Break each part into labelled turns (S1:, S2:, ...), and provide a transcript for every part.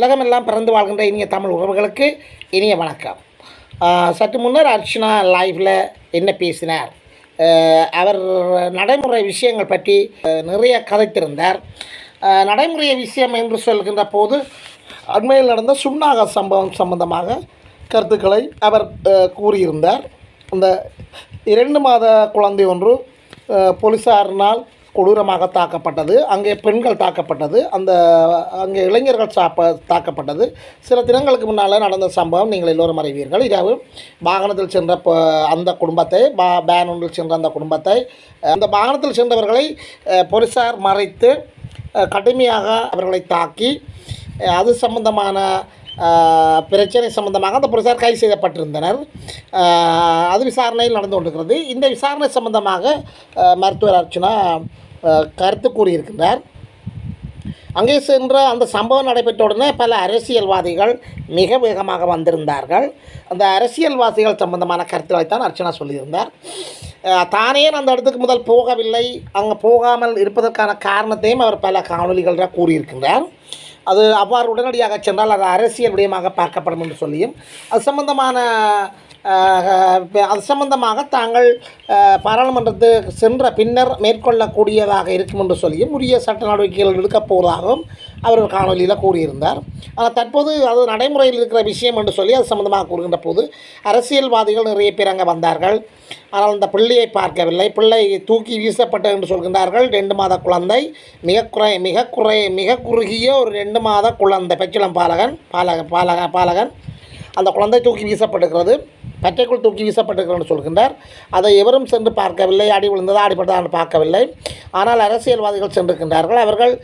S1: உலகமெல்லாம் பிறந்து வாழ்கின்ற இனிய தமிழ் உறவுகளுக்கு இனிய வணக்கம். சற்று முன்னர் அர்ச்சனா லைவில் என்ன பேசினார்? அவர் நடைமுறை விஷயங்கள் பற்றி நிறைய கதைத்திருந்தார். நடைமுறை விஷயம் என்று சொல்கின்ற போது அண்மையில் நடந்த சுண்ணாக சம்பவம் சம்பந்தமாக கருத்துக்களை அவர் கூறியிருந்தார். அந்த இரண்டு மாத குழந்தை ஒன்று போலீஸாரினால் கொடூரமாக தாக்கப்பட்டது. அங்கே பெண்கள் தாக்கப்பட்டது. அந்த அங்கே இளைஞர்கள் சாப்ப தாக்கப்பட்டது. சில தினங்களுக்கு முன்னால் நடந்த சம்பவம் நீங்கள் எல்லோரும் அறிவீர்கள். இரவு வாகனத்தில் சென்ற அந்த குடும்பத்தை பா பேன் ஒன்றில் சென்ற அந்த குடும்பத்தை அந்த வாகனத்தில் சென்றவர்களை அஹ், மறைத்து கடுமையாக அவர்களை தாக்கி அது சம்பந்தமான பிரச்சனை சம்பந்தமாக அந்த போலீசார் கைது செய்யப்பட்டிருந்தனர். அது விசாரணையில் நடந்து கொண்டிருக்கிறது. இந்த விசாரணை சம்பந்தமாக மருத்துவர் அர்ச்சனா கருத்து கூறியிருக்கின்றார். அங்கே சென்ற அந்த சம்பவம் நடைபெற்ற உடனே பல அரசியல்வாதிகள் மிக வேகமாக வந்திருந்தார்கள். அந்த அரசியல்வாதிகள் சம்பந்தமான கருத்துக்களைத்தான் அர்ச்சனா சொல்லியிருந்தார். தானே அந்த இடத்துக்கு முதல் போகவில்லை. அங்கே போகாமல் இருப்பதற்கான காரணத்தையும் அவர் பல காணொலிகளில் கூறியிருக்கின்றார். அது அவ்வாறு உடனடியாக சென்றால் அது அரசியல் விடயமாக பார்க்கப்படும் என்று சொல்லியும் அது சம்பந்தமான அது சம்பந்தமாக தாங்கள் பாராளுமன்றத்துக்கு சென்ற பின்னர் மேற்கொள்ளக்கூடியதாக இருக்கும் என்று சொல்லியும் உரிய சட்ட நடவடிக்கைகள் எடுக்கப் போவதாகவும் அவர் ஒரு காணொலியில் கூறியிருந்தார். ஆனால் தற்போது அது நடைமுறையில் இருக்கிற விஷயம் என்று சொல்லி அது சம்பந்தமாக கூறுகின்ற போது அரசியல்வாதிகள் நிறைய பேர் அங்கே வந்தார்கள். ஆனால் அந்த பிள்ளையை பார்க்கவில்லை. பிள்ளை தூக்கி வீசப்பட்டது என்று சொல்கின்றார்கள். ரெண்டு மாத குழந்தை மிக குறை மிக குறை மிக குறுகிய ஒரு ரெண்டு மாத குழந்தை. பெச்சிளம் பாலகன் பாலக பாலக பாலகன். அந்த குழந்தை தூக்கி வீசப்படுகிறது பற்றைக்குள் தூக்கி வீசப்பட்டிருக்கிறது சொல்கின்றார். அதை எவரும் சென்று பார்க்கவில்லை. அடி விழுந்ததா அடிபட்டதான் பார்க்கவில்லை. ஆனால் அரசியல்வாதிகள் சென்றிருக்கின்றார்கள். அவர்கள்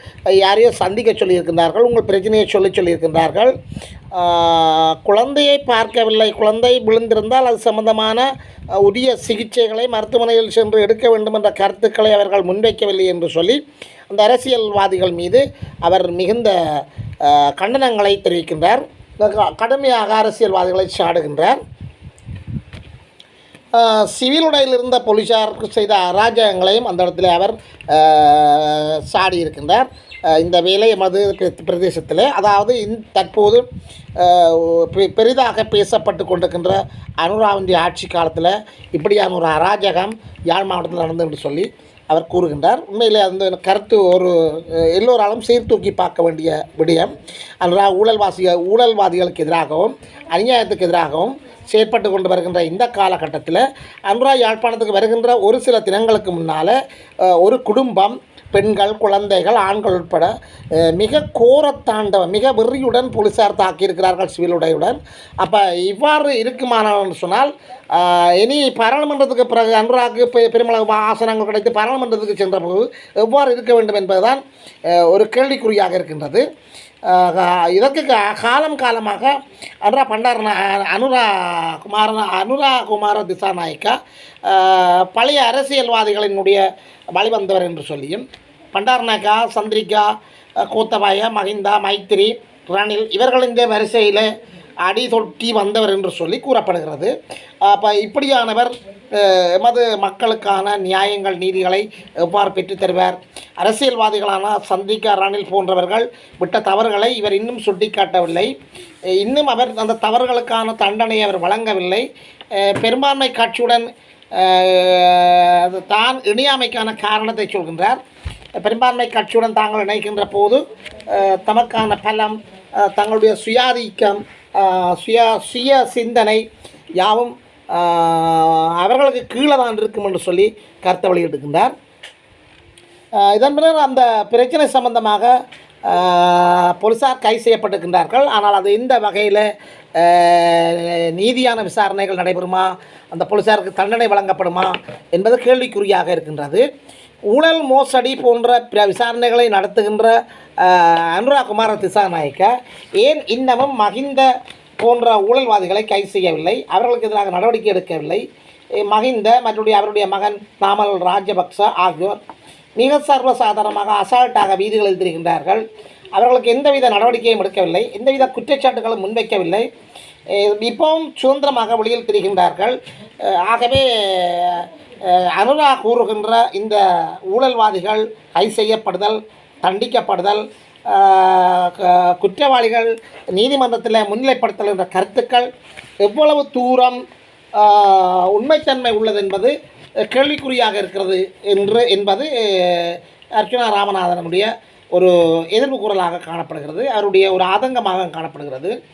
S1: யாரையோ சந்திக்க சொல்லியிருக்கின்றார்கள். உங்கள் பிரச்சனையை சொல்லி சொல்லியிருக்கின்றார்கள். குழந்தையை பார்க்கவில்லை. குழந்தை விழுந்திருந்தால் அது சம்பந்தமான உரிய சிகிச்சைகளை மருத்துவமனையில் சென்று எடுக்க வேண்டும் என்ற கருத்துக்களை அவர்கள் முன்வைக்கவில்லை என்று சொல்லி அந்த அரசியல்வாதிகள் மீது அவர் மிகுந்த கண்டனங்களை தெரிவிக்கின்றார். கடுமையாக அரசியல்வாதிகளை சாடுகின்றார். ஆஹ், சிவில் உடையில் இருந்த போலீசாருக்கு செய்த அராஜகங்களையும் அந்த இடத்துல அவர் சாடி சாடியிருக்கின்றார் இந்த வேலை எமது பிரதேசத்தில் அதாவது இந் தற்போது பெ- பெரிதாக பேசப்பட்டு கொண்டிருக்கின்ற அனுராவின் ஆட்சி காலத்தில் இப்படியான ஒரு அராஜகம் யாழ் மாவட்டத்தில் நடந்தது என்று சொல்லி அவர் கூறுகின்றார். உண்மையிலே அந்த கருத்து ஒரு எல்லோராலும் சீர்தூக்கி பார்க்க வேண்டிய விடயம். அன்றா ஊழல்வாசிக ஊழல்வாதிகளுக்கு எதிராகவும் அநியாயத்துக்கு எதிராகவும் செயற்பட்டு கொண்டு வருகின்ற இந்த காலகட்டத்தில் அன்றா யாழ்ப்பாணத்துக்கு வருகின்ற ஒரு சில தினங்களுக்கு முன்னால் ஒரு குடும்பம் பெண்கள் குழந்தைகள் ஆண்கள் உட்பட மிக கோரத்தாண்டவம் மிக வெறியுடன் போலீசார் தாக்கியிருக்கிறார்கள் சிவில் உடையுடன். அப்போ இவ்வாறு இருக்குமானவன் சொன்னால் இனி பாராளுமன்றத்துக்கு பிறகு அனுராக்கு பெருமள பெருமளவு ஆசனங்கள் கிடைத்து பாராளுமன்றத்துக்கு சென்ற போது எவ்வாறு இருக்க வேண்டும் என்பதுதான் ஒரு கேள்விக்குறியாக இருக்கின்றது. இதற்கு காலம் காலமாக அனுரா பண்டார அனுரா குமார அனுரா குமார திசாநாயக்கா பழைய அரசியல்வாதிகளினுடைய வழிவந்தவர் என்று சொல்லியும் பண்டாரநாயக்கா சந்திரிகா கோத்தபாய மஹிந்தா மைத்திரி ரணில் இவர்களின் வரிசையில் அடி தொட்டி வந்தவர் என்று சொல்லி கூறப்படுகிறது. அப்போ இப்படியானவர் எமது மக்களுக்கான நியாயங்கள் நீதிகளை எவ்வாறு பெற்றுத் தருவார்? அரசியல்வாதிகளான சந்திக்கா ரணில் போன்றவர்கள் விட்ட தவறுகளை இவர் இன்னும் சுட்டிக்காட்டவில்லை. இன்னும் அவர் அந்த தவறுகளுக்கான தண்டனை அவர் வழங்கவில்லை. பெரும்பான்மை கட்சியுடன் அது தான் இணையாமைக்கான காரணத்தை சொல்கின்றார். பெரும்பான்மை கட்சியுடன் தாங்கள் இணைக்கின்ற போது தமக்கான பலம் தங்களுடைய சுயாதீக்கம் சுய சுய சிந்தனை யாவும் அவர்களுக்கு கீழே தான் இருக்கும் என்று சொல்லி கருத்தை வெளியிட்டிருக்கின்றார். இதன் பின்னர் அந்த பிரச்சனை சம்பந்தமாக போலீஸார் கை கைது செய்யப்பட்டிருக்கின்றார்கள். ஆனால் அது இந்த வகையில் நீதியான விசாரணைகள் நடைபெறுமா? அந்த போலீசாருக்கு தண்டனை வழங்கப்படுமா? என்பது கேள்விக்குறியாக இருக்கின்றது. ஊழல் மோசடி போன்ற பிற விசாரணைகளை நடத்துகின்ற அஹ், அனுரா குமார திசாநாயக்க ஏன் இன்னமும் மகிந்த போன்ற ஊழல்வாதிகளை கைது செய்யவில்லை? அவர்களுக்கு எதிராக நடவடிக்கை எடுக்கவில்லை. மகிந்த மற்றும் அவருடைய மகன் நாமல் ராஜபக்ச ஆகியோர் மிக சர்வசாதாரணமாக அசால்ட்டாக வீதிகளில் திரிகின்றார்கள். அவர்களுக்கு எந்தவித நடவடிக்கையும் எடுக்கவில்லை. எந்தவித குற்றச்சாட்டுகளும் முன்வைக்கவில்லை. இப்போவும் சுதந்திரமாக வெளியில் திரிகின்றார்கள். ஆகவே அனுரா கூறுகின்ற இந்த ஊழல்வாதிகள் கை செய்யப்படுதல் தண்டிக்கப்படுதல் க- குற்றவாளிகள் நீதிமன்றத்தில் முன்னிலைப்படுத்தல் கருத்துக்கள் எவ்வளவு தூரம் உண்மைத்தன்மை உள்ளது என்பது கேள்விக்குறியாக இருக்கிறது என்று என்பது அர்ச்சனா அர்ச்சுனா ராமநாதனுடைய ஒரு எதிர்ப்பு குரலாக காணப்படுகிறது. அவருடைய ஒரு ஆதங்கமாக காணப்படுகிறது.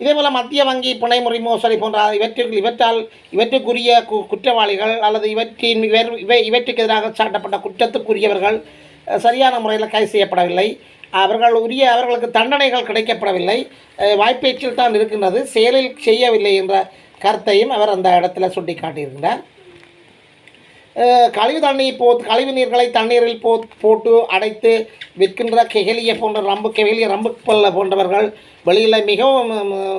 S1: இதேபோல் மத்திய வங்கி புனைமுறை மோசடி போன்ற இவற்றிற்கு இவற்றால் இவற்றுக்குரிய கு குற்றவாளிகள் அல்லது இவற்றின் வேறு இவை இவற்றுக்கு எதிராக சாட்டப்பட்ட குற்றத்துக்குரியவர்கள் சரியான முறையில் கைது செய்யப்படவில்லை. அவர்கள் உரிய அவர்களுக்கு தண்டனைகள் கிடைக்கப்படவில்லை. வாய்ப்பேச்சில் தான் இருக்கின்றது. செயலில் செய்யவில்லை என்ற கருத்தையும் அவர் அந்த இடத்துல சுட்டி காட்டியிருந்தார் கழிவு தண்ணி போ கழிவு நீர்களை தண்ணீரில் போ போட்டு அடைத்து விற்கின்ற கெகலிய போன்ற ரம்பு கெகலிய ரம்பு பல்ல போன்றவர்கள் வெளியில் மிகவும்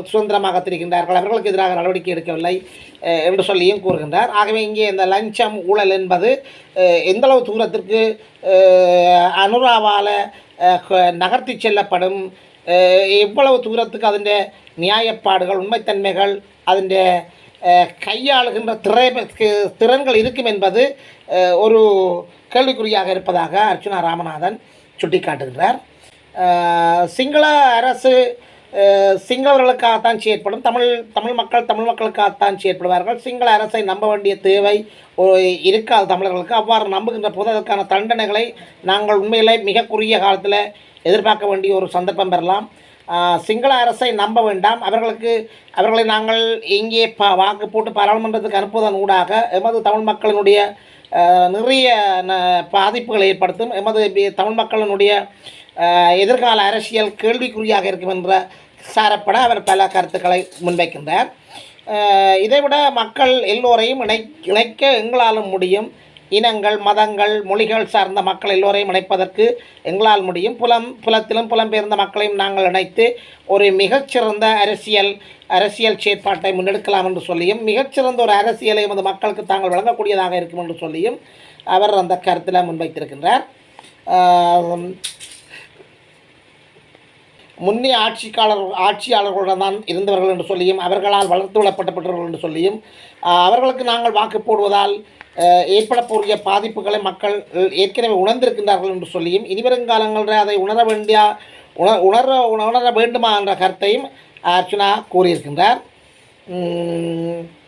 S1: சுதந்திரமாக திரிகின்றார்கள். அவர்களுக்கு எதிராக நடவடிக்கை எடுக்கவில்லை என்று சொல்லியும் கூறுகின்றார். ஆகவே இங்கே இந்த லஞ்சம் ஊழல் என்பது எந்தளவு தூரத்திற்கு அனுராவால் நகர்த்தி செல்லப்படும் எவ்வளவு தூரத்துக்கு அதன் நியாயப்பாடுகள் உண்மைத்தன்மைகள் அதன் கையாளுகின்ற திரை திறன்கள் இருக்கும் என்பது ஒரு கேள்விக்குறியாக இருப்பதாக அர்ச்சுனா ராமநாதன் சுட்டிக்காட்டுகின்றார். சிங்கள அரசு சிங்களவர்களுக்காகத்தான் செயற்படும். தமிழ் தமிழ் மக்கள் தமிழ் மக்களுக்காகத்தான் செயற்படுவார்கள். சிங்கள அரசை நம்ப வேண்டிய தேவை இருக்காது தமிழர்களுக்கு. அவ்வாறு நம்புகின்ற போது அதற்கான தண்டனைகளை நாங்கள் உண்மையிலே மிக குறுகிய காலத்தில் எதிர்பார்க்க வேண்டிய ஒரு சந்தர்ப்பம் பெறலாம். சிங்கள அரசை நம்ப வேண்டாம். அவர்களுக்கு அவர்களை நாங்கள் இங்கே ப வாக்கு போட்டு பாராளுமன்றத்துக்கு அனுப்புவதன் ஊடாக எமது தமிழ் மக்களினுடைய நிறைய ந பாதிப்புகளை ஏற்படுத்தும். எமது பி- தமிழ் மக்களினுடைய எதிர்கால அரசியல் கேள்விக்குறியாக இருக்கும் என்ற சாரப்பட அவர் பல கருத்துக்களை முன்வைக்கின்றார். இதைவிட மக்கள் எல்லோரையும் இணை இணைக்க எங்களாலும் முடியும். இனங்கள் மதங்கள் மொழிகள் சார்ந்த மக்கள் எல்லோரையும் இணைப்பதற்கு எங்களால் முடியும். புலம் புலத்திலும் புலம்பெயர்ந்த மக்களையும் நாங்கள் இணைத்து ஒரு மிகச்சிறந்த அரசியல் அரசியல் செயற்பாட்டை முன்னெடுக்கலாம் என்று சொல்லியும் மிகச்சிறந்த ஒரு அரசியலை எமது மக்களுக்கு தாங்கள் வழங்கக்கூடியதாக இருக்கும் என்று சொல்லியும் அவர் அந்த கருத்தில் முன்வைத்திருக்கின்றார். முன்னே ஆட்சிக்காளர் ஆட்சியாளர்களுடன் தான் இருந்தவர்கள் என்று சொல்லியும் அவர்களால் வளர்த்து விடப்பட்டவர்கள் என்று சொல்லியும் அவர்களுக்கு நாங்கள் வாக்கு போடுவதால் ஏற்படக்கூடிய பாதிப்புகளை மக்கள் ஏற்கனவே உணர்ந்திருக்கின்றார்கள் என்று சொல்லியும் இனிவருங்காலங்களில் அதை உணர வேண்டிய உண உணர உணர வேண்டுமா என்ற கருத்தையும் அர்ச்சனா கூறியிருக்கின்றார்.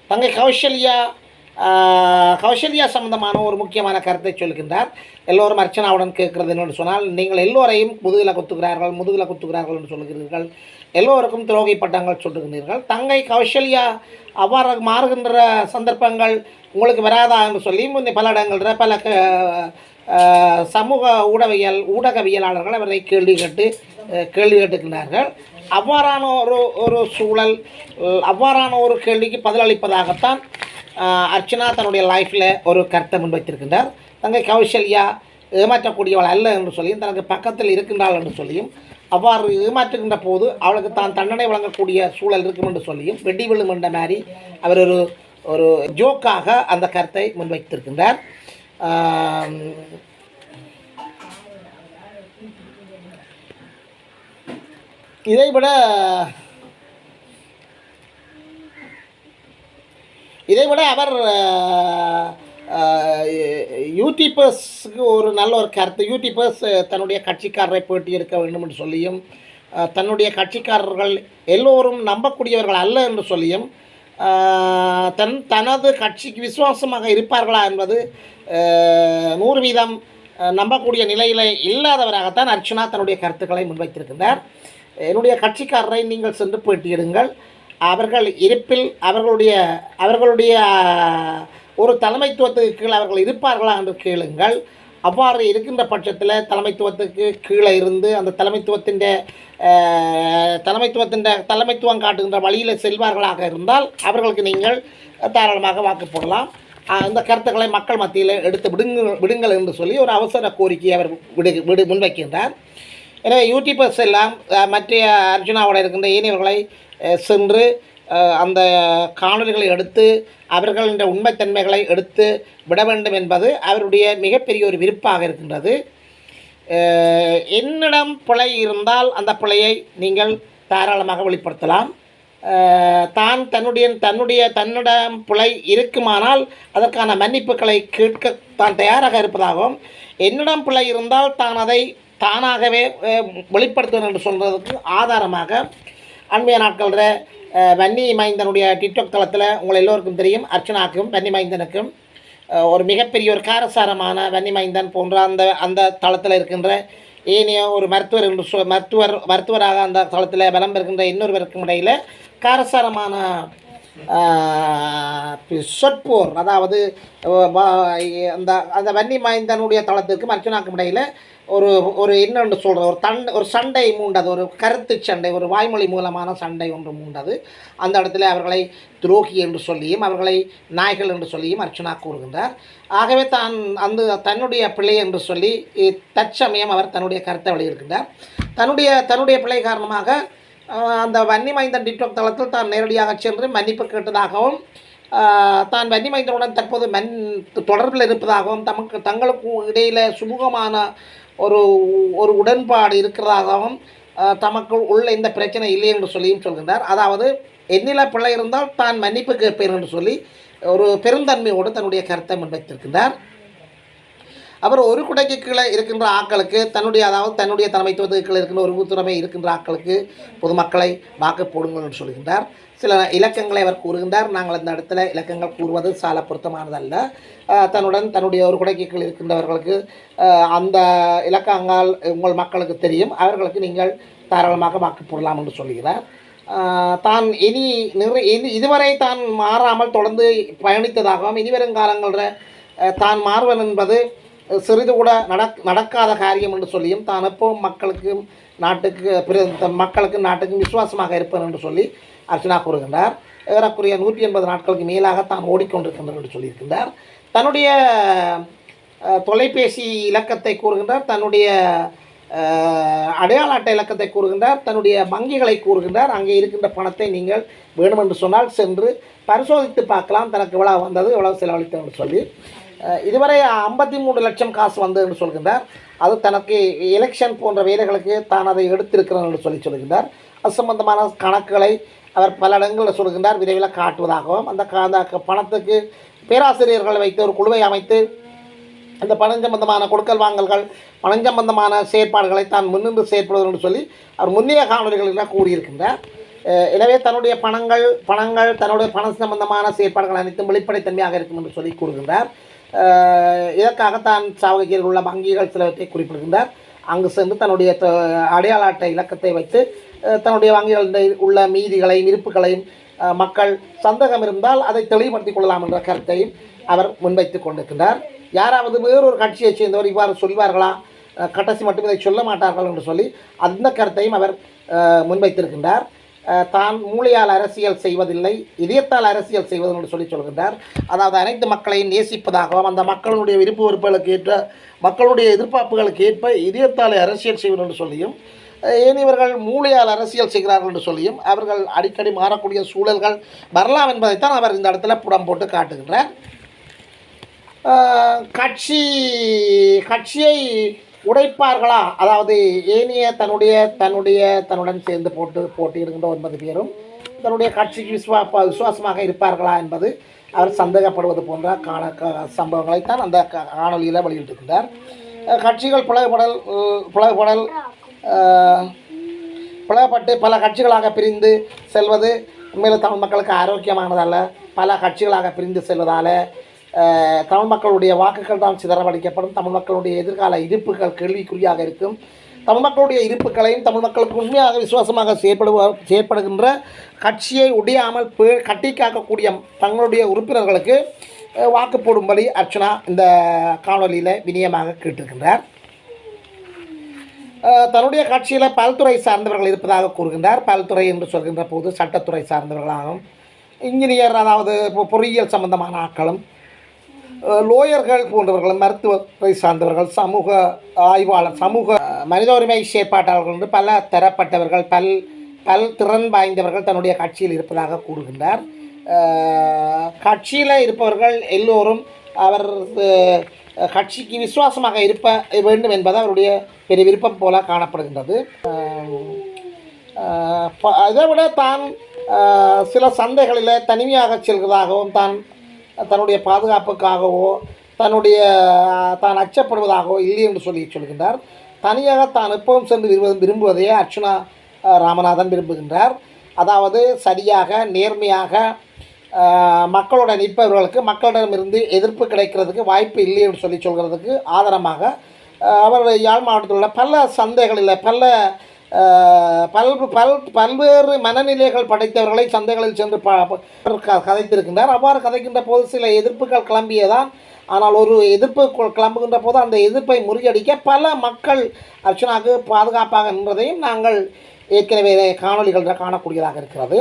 S1: தங்கை கௌசல்யா கௌசல்யா சம்பந்தமான ஒரு முக்கியமான கருத்தை சொல்கின்றார். எல்லோரும் அர்ச்சனாவுடன் கேட்கிறது என்னென்னு சொன்னால் நீங்கள் எல்லோரையும் முதுகில் குத்துகிறார்கள் முதுகில் குத்துகிறார்கள் என்று சொல்கிறீர்கள் எல்லோருக்கும் துரோகி பட்டங்கள் சொல்லுகின்றீர்கள் தங்கை கௌசல்யா அவ்வாறு மாறுகின்ற சந்தர்ப்பங்கள் உங்களுக்கு வராதா என்று சொல்லி முந்தைய பல இடங்களில் பல சமூக ஊடகவியல் ஊடகவியலாளர்கள் அவரை கேள்வி கேட்டு கேள்வி கேட்டுக்கின்றார்கள். அவ்வாறான ஒரு ஒரு சூழல் அவ்வாறான ஒரு கேள்விக்கு பதிலளிப்பதாகத்தான் அர்ச்சனா தன்னுடைய லைஃப்பில் ஒரு கருத்தை முன்வைத்திருக்கின்றார். தங்கை கௌசல்யா ஏமாற்றக்கூடியவள் அல்ல என்று சொல்லியும் தனக்கு பக்கத்தில் இருக்கின்றாள் என்று சொல்லியும் அவ்வாறு ஏமாற்றுகின்ற போது அவளுக்கு தான் தண்டனை வழங்கக்கூடிய சூழல் இருக்கும் என்று சொல்லியும் வெடி விழும் என்ற மாதிரி அவர் ஒரு ஒரு ஜோக்காக அந்த கருத்தை முன்வைத்திருக்கின்றார். இதைவிட இதைவிட அவர் யூடியூபர்ஸுக்கு ஒரு நல்ல ஒரு கருத்து. யூடியூபர்ஸ் தன்னுடைய கட்சிக்காரரை போட்டி எடுக்க வேண்டும் என்று சொல்லியும் தன்னுடைய கட்சிக்காரர்கள் எல்லோரும் நம்பக்கூடியவர்கள் அல்ல என்று சொல்லியும் தன் தனது கட்சிக்கு விசுவாசமாக இருப்பார்களா என்பது நூறு வீதம் நம்பக்கூடிய நிலையில் இல்லாதவராகத்தான் அர்ச்சனா தன்னுடைய கருத்துக்களை முன்வைத்திருக்கின்றார். என்னுடைய கட்சிக்காரரை நீங்கள் சென்று பேட்டியிடுங்கள் அவர்கள் இருப்பில் அவர்களுடைய அவர்களுடைய ஒரு தலைமைத்துவத்துக்கு கீழே அவர்கள் இருப்பார்களா என்று கேளுங்கள். அவ்வாறு இருக்கின்ற பட்சத்தில் தலைமைத்துவத்துக்கு கீழே இருந்து அந்த தலைமைத்துவத்தின் தலைமைத்துவத்தின் தலைமைத்துவம் காட்டுகின்ற வழியில் செல்வார்களாக இருந்தால் அவர்களுக்கு நீங்கள் தாராளமாக வாக்கு போடலாம். இந்த கருத்துக்களை மக்கள் மத்தியில் எடுத்து விடுங்கள் விடுங்கள் என்று சொல்லி ஒரு அவசர கோரிக்கையை அவர் விடு விடு முன்வைக்கின்றார். எனவே யூடியூபர்ஸ் எல்லாம் மற்ற அர்ஜுனாவோட இருக்கின்ற இனியவர்களை சென்று அந்த காணொலிகளை எடுத்து அவர்களின் உண்மைத்தன்மைகளை எடுத்து விட வேண்டும் என்பது அவருடைய மிகப்பெரிய ஒரு விருப்பாக இருக்கின்றது. என்னிடம் பிழை இருந்தால் அந்த பிழையை நீங்கள் தாராளமாக வெளிப்படுத்தலாம். தான் தன்னுடைய தன்னுடைய தன்னிடம் பிழை இருக்குமானால் அதற்கான மன்னிப்புகளை கேட்க தான் தயாராக இருப்பதாகவும் என்னிடம் பிழை இருந்தால் தான் அதை தானாகவே வெளிப்படுத்துவேன் என்று சொல்கிறதுக்கு ஆதாரமாக அண்மைய நாட்களில் வன்னி மைந்தனுடைய டிக்டாக் தளத்தில் உங்களை எல்லோருக்கும் தெரியும் அர்ச்சனாக்கும் வன்னி மைந்தனுக்கும். ஒரு மிகப்பெரிய ஒரு காரசாரமான வன்னி மைந்தன் போன்ற அந்த அந்த தளத்தில் இருக்கின்ற ஏனைய ஒரு மருத்துவர் என்று சொ மருத்துவர் மருத்துவராக அந்த தளத்தில் பலம் பெறுகின்ற இன்னொருவருக்கும் இடையில் காரசாரமான சொற்போர் அதாவது அந்த அந்த வன்னி மைந்தனுடைய தளத்திற்கும் அர்ச்சனாக்கும் இடையில் ஒரு ஒரு என்னென்று சொல்கிற ஒரு தண்டை ஒரு சண்டை மூண்டது ஒரு கருத்து சண்டை ஒரு வாய்மொழி மூலமான சண்டை ஒன்று மூண்டது. அந்த இடத்துல அவர்களை துரோகி என்று சொல்லியும் அவர்களை நாய்கள் என்று சொல்லியும் அர்ச்சனா கூறுகின்றார். ஆகவே தான் அந்த தன்னுடைய பிள்ளை என்று சொல்லி தற்சமயம் அவர் தன்னுடைய கருத்தை வெளியிருக்கின்றார் தன்னுடைய தன்னுடைய பிள்ளை காரணமாக அந்த வன்னி மைந்தன் டிக்டாக் தளத்தில் தான் நேரடியாக சென்று மன்னிப்பு கேட்டதாகவும் தான் வன்னி மைந்தனுடன் தற்போது மன் தொடர்பில் இருப்பதாகவும் தமக்கு தங்களுக்கு இடையில் சுமூகமான ஒரு ஒரு உடன்பாடு இருக்கிறதாகவும் தமக்குள் உள்ள இந்த பிரச்சனை இல்லை என்று சொல்லியும் சொல்கின்றார். அதாவது என்னில பிள்ளை இருந்தால் தான் மன்னிப்பு கேட்பேன் என்று சொல்லி ஒரு பெருந்தன்மையோடு தன்னுடைய கருத்தை முன்வைத்திருக்கின்றார். அவர் ஒரு குடைக்கு கீழே இருக்கின்ற ஆக்களுக்கு தன்னுடைய அதாவது தன்னுடைய தலைமைத்துவத்துக்கு கீழே இருக்கின்ற ஒரு உத்துறமை இருக்கின்ற ஆட்களுக்கு பொதுமக்களை வாக்கு போடுங்கள் என்று சொல்கின்றார். சில இலக்கங்களை அவர் கூறுகின்றார். நாங்கள் இந்த இடத்துல இலக்கங்கள் கூறுவது சால பொருத்தமானதல்ல. தன்னுடன் தன்னுடைய ஒரு குடைக்கு இருக்கின்றவர்களுக்கு அந்த இலக்கங்கள் உங்கள் மக்களுக்கு தெரியும். அவர்களுக்கு நீங்கள் தாராளமாக வாக்கு போடலாம் என்று சொல்கிறார். தான் இனி நிறை இனி இதுவரை தான் மாறாமல் தொடர்ந்து பயணித்ததாகவும் இனி வரும் காலங்களில் தான் மாறுவன் என்பது சிறிது கூட நடக் நடக்காத காரியம் என்று சொல்லியும் தான் எப்பவும் மக்களுக்கும் நாட்டுக்கு த- மக்களுக்கும் நாட்டுக்கும் விசுவாசமாக இருப்பேன் என்று சொல்லி அர்ச்சனா கூறுகின்றார். ஏறக்குறைய நூற்றி எண்பது நாட்களுக்கு மேலாக தான் ஓடிக்கொண்டிருக்கின்றார் என்று சொல்லியிருக்கின்றார். தன்னுடைய தொலைபேசி இலக்கத்தை கூறுகின்றார். தன்னுடைய அடையாள அட்டை இலக்கத்தை கூறுகின்றார். தன்னுடைய வங்கிகளை கூறுகின்றார். அங்கே இருக்கின்ற பணத்தை நீங்கள் வேணுமென்று சொன்னால் சென்று பரிசோதித்து பார்க்கலாம். தனக்கு எவ்வளோ வந்தது எவ்வளோ செலவழித்தது என்று சொல்லி. இதுவரை ஐம்பத்தி மூன்று லட்சம் காசு வந்தது என்று சொல்கின்றார். அது தனக்கு எலெக்ஷன் போன்ற வேலைகளுக்கு தான் அதை எடுத்திருக்கிறேன் என்று சொல்லி சொல்கின்றார். அது சம்பந்தமான கணக்குகளை அவர் பல இடங்களில் சொல்கின்றார். விரைவில் காட்டுவதாகவும் அந்த கா- அந்த பணத்துக்கு பேராசிரியர்களை வைத்து ஒரு குழுவை அமைத்து அந்த பணம் சம்பந்தமான கொடுக்கல் வாங்கல்கள் பணம் சம்பந்தமான செயற்பாடுகளை தான் முன்னின்று செயற்படுவது என்று சொல்லி அவர் முன்னைய காணொலிகளில் கூறியிருக்கின்றார். எனவே தன்னுடைய பணங்கள் பணங்கள் தன்னுடைய பணம் சம்பந்தமான செயற்பாடுகள் அனைத்தும் வெளிப்படைத்தன்மையாக இருக்கும் என்று சொல்லி கூறுகின்றார். இதற்காகத்தான் இதற்காக தான் சாவகத்தில் உள்ள வங்கிகள் சிலவற்றை குறிப்பிடுகின்றார். அங்கு சென்று தன்னுடைய அடையாள அட்டை இலக்கத்தை வைத்து தன்னுடைய வங்கிகளில் உள்ள மீதிகளையும் இருப்புகளையும் மக்கள் சந்தேகம் இருந்தால் அதை தெளிவுபடுத்திக் கொள்ளலாம் என்ற கருத்தையும் அவர் முன்வைத்துக் கொண்டிருக்கின்றார். யாராவது வேறொரு கட்சியை சேர்ந்தவர் இவ்வாறு சொல்வார்களா? கட்டசி கடைசி மட்டும் இதை சொல்ல மாட்டார்கள் என்று சொல்லி அந்த கருத்தையும் அவர் முன்வைத்திருக்கின்றார். தான் மூளையால் அரசியல் செய்வதில்லை இதயத்தால் அரசியல் செய்வதென்று சொல்லி சொல்கின்றார். அதாவது அனைத்து மக்களையும் நேசிப்பதாகவும் அந்த மக்களுடைய விருப்ப வெறுப்புகளுக்கு ஏற்ற மக்களுடைய எதிர்பார்ப்புகளுக்கு ஏற்ப இதயத்தால் அரசியல் செய்வது என்று சொல்லியும் அஹ், மூளையால் அரசியல் செய்கிறார்கள் என்று சொல்லியும் அவர்கள் அடிக்கடி மாறக்கூடிய சூழல்கள் வரலாம் என்பதைத்தான் அவர் இந்த இடத்துல புடம் போட்டு காட்டுகின்றார். கட்சி கட்சியை உடைப்பார்களா? அதாவது ஏனைய தன்னுடைய தன்னுடைய தன்னுடன் சேர்ந்து போட்டு போட்டியிடுகின்ற ஒன்பது பேரும் தன்னுடைய கட்சிக்கு விசுவா விசுவாசமாக இருப்பார்களா என்பது அவர் சந்தேகப்படுவது போன்ற காண க- சம்பவங்களைத்தான் அந்த க- காணொலியில் வெளியிட்டிருக்கிறார் கட்சிகள் பிளவுபடல் பிளவுபடல் பிளவுபட்டு பல கட்சிகளாக பிரிந்து செல்வது உண்மையில் தமிழ் மக்களுக்கு ஆரோக்கியமானதல்ல. பல கட்சிகளாக பிரிந்து செல்வதால் தமிழ் மக்களுடைய வாக்குகள் தான் சிதறவடிக்கப்படும் தமிழ் மக்களுடைய எதிர்கால இருப்புகள் கேள்விக்குறியாக இருக்கும். தமிழ் மக்களுடைய இருப்புகளையும் தமிழ் மக்களுக்கு உண்மையாக விசுவாசமாக செயற்படுவ செயற்படுகின்ற கட்சியை உடையாமல் பே கட்டி காக்கக்கூடிய தங்களுடைய உறுப்பினர்களுக்கு வாக்கு போடும்படி அர்ச்சனா இந்த காணொலியில் வினியமாக கேட்டிருக்கின்றார். தன்னுடைய கட்சியில் பல்துறை சார்ந்தவர்கள் இருப்பதாக கூறுகின்றார். பல்துறை என்று சொல்கின்ற போது சட்டத்துறை சார்ந்தவர்களாகவும் இன்ஜினியர் அதாவது பொ- பொறியியல் சம்பந்தமான ஆட்களும் லோயர்கள் போன்றவர்கள் மருத்துவத்துறை சார்ந்தவர்கள் சமூக ஆய்வாளர் சமூக மனித உரிமை செயற்பாட்டாளர்கள் என்று பல தரப்பட்டவர்கள் பல் பல் திறன் வாய்ந்தவர்கள் தன்னுடைய கட்சியில் இருப்பதாக கூறுகின்றார். கட்சியில் இருப்பவர்கள் எல்லோரும் அவர் கட்சிக்கு விசுவாசமாக இருப்ப வேண்டும் என்பது அவருடைய பெரிய விருப்பம் போல காணப்படுகின்றது. அதை விட தான் சில சந்தைகளில் தனிமையாக செல்வதாகவும் தான் தன்னுடைய பாதுகாப்புக்காகவோ தன்னுடைய தான் அச்சப்படுவதாகவோ இல்லை என்று சொல்லி சொல்கின்றார். தனியாக தான் எப்பவும் சென்று விரும்புவது விரும்புவதையே அர்ச்சுனா ராமநாதன் விரும்புகின்றார். அதாவது சரியாக நேர்மையாக மக்களுடன் நிற்பவர்களுக்கு மக்களிடமிருந்து எதிர்ப்பு கிடைக்கிறதுக்கு வாய்ப்பு இல்லை என்று சொல்லி சொல்கிறதுக்கு ஆதாரமாக அவர் யாழ் மாவட்டத்தில் உள்ள பல சந்தைகளில் பல பல் பல் பல்வேறு மனநிலைகள் படைத்தவர்களை சந்தைகளில் சென்று ப க- கதைத்திருக்கின்றார். அவ்வாறு கதைக்கின்ற போது சில எதிர்ப்புகள் கிளம்பியதான் ஆனால் ஒரு எதிர்ப்பு கிளம்புகின்ற போது அந்த எதிர்ப்பை முறியடிக்க பல மக்கள் அர்ச்சனாவுக்கு பாதுகாப்பாக நின்றதையும் நாங்கள் ஏற்கனவே காணொளிகளில் காணக்கூடியதாக இருக்கிறது.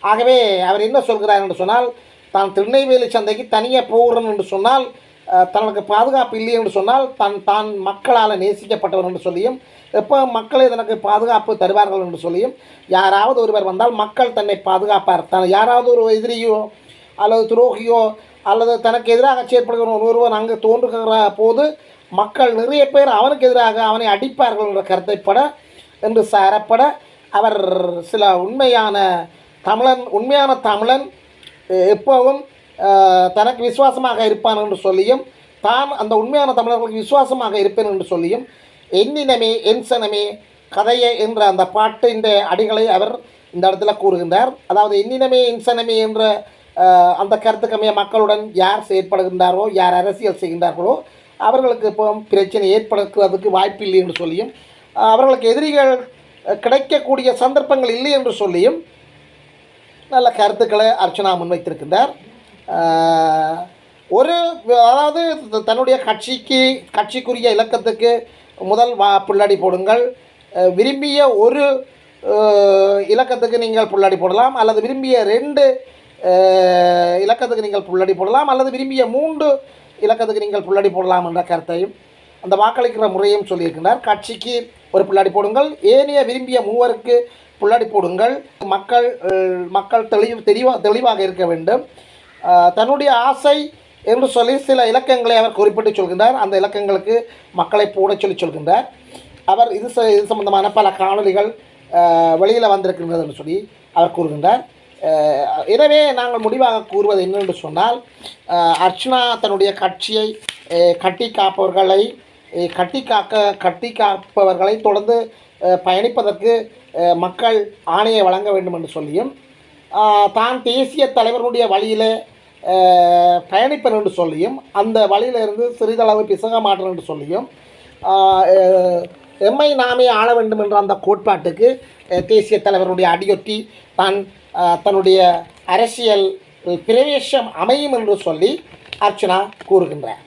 S1: ஆகவே அவர் என்ன சொல்கிறார் என்று சொன்னால் தான் திருநெல்வேலி சந்தைக்கு தனியாக போகிறேன் என்று சொன்னால் தனக்கு பாதுகாப்பு இல்லை என்று சொன்னால் தன் தான் மக்களால் நேசிக்கப்பட்டவர் என்று சொல்லியும் எப்போ மக்களே தனக்கு பாதுகாப்பு தருவார்கள் என்று சொல்லியும் யாராவது ஒருவர் வந்தால் மக்கள் தன்னை பாதுகாப்பார். தன் யாராவது ஒரு எதிரியோ அல்லது துரோகியோ அல்லது தனக்கு எதிராக செயற்படுகிற ஒருவர் அங்கு தோன்றுகிற போது மக்கள் நிறைய பேர் அவனுக்கு எதிராக அவனை அடிப்பார்கள் என்ற கருத்தைப்பட என்று சாரப்பட அவர் சில உண்மையான தமிழன் உண்மையான தமிழன் எப்போவும் எப்பவும் தனக்கு விசுவாசமாக இருப்பான் என்று சொல்லியும் தான் அந்த உண்மையான தமிழர்களுக்கு விசுவாசமாக இருப்பேன் என்று சொல்லியும் எண்ணினமே என்சனமே கதையே என்ற அந்த பாட்டின் அடிகளை அவர் இந்த இடத்துல கூறுகின்றார். அதாவது எண்ணினமே இன்சனமே என்ற அந்த கருத்துக்கமைய மக்களுடன் யார் செயற்படுகின்றாரோ யார் அரசியல் செய்கின்றார்களோ அவர்களுக்கு இப்போ பிரச்சனை ஏற்படுத்துவதற்கு வாய்ப்பில்லை என்று சொல்லியும் அவர்களுக்கு எதிரிகள் கிடைக்கக்கூடிய சந்தர்ப்பங்கள் இல்லை என்று சொல்லியும் நல்ல கருத்துக்களை அர்ச்சனா முன்வைத்திருக்கின்றார். ஒரு அதாவது தன்னுடைய கட்சிக்கு கட்சிக்குரிய இலக்கத்துக்கு முதல் வா புள்ளடி போடுங்கள். விரும்பிய ஒரு இலக்கத்துக்கு நீங்கள் புள்ளடி போடலாம். அல்லது விரும்பிய ரெண்டு இலக்கத்துக்கு நீங்கள் புள்ளடி போடலாம். அல்லது விரும்பிய மூன்று இலக்கத்துக்கு நீங்கள் புள்ளடி போடலாம் என்ற கருத்தையும் அந்த வாக்களிக்கிற முறையும் சொல்லியிருக்கின்றார். கட்சிக்கு ஒரு புள்ளடி போடுங்கள். ஏனைய விரும்பிய மூவருக்கு புள்ளடி போடுங்கள். மக்கள் மக்கள் தெளிவு தெளிவாக தெளிவாக இருக்க வேண்டும். தன்னுடைய ஆசை என்று சொல்லி சில இலக்கங்களை அவர் குறிப்பிட்டு சொல்கின்றார். அந்த இலக்கங்களுக்கு மக்களை போட சொல்லி சொல்கின்றார். அவர் இது ச- இது சம்பந்தமான பல காணொளிகள் வெளியில் வந்திருக்கின்றது என்று சொல்லி அவர் கூறுகின்றார். எனவே நாங்கள் முடிவாக கூறுவது என்னென்று சொன்னால் அர்ச்சனா தன்னுடைய கட்சியை கட்டி காப்பவர்களை கட்டி காக்க கட்டி காப்பவர்களை தொடர்ந்து பயணிப்பதற்கு மக்கள் ஆணையை வழங்க வேண்டும் என்று சொல்லியும் தான் தேசிய தலைவர்களுடைய வழியிலே அஹ், பயணிப்பேன் என்று சொல்லியும் அந்த வழியிலிருந்து சிறிதளவு பிசக மாட்டேன் என்று சொல்லியும் எம்மை நாமே ஆள வேண்டும் என்ற அந்த கோட்பாட்டுக்கு தேசிய தலைவருடைய அடியொட்டி தான் தன்னுடைய அரசியல் பிரவேசம் அமையும் என்று சொல்லி அர்ச்சனா கூறுகின்றார்.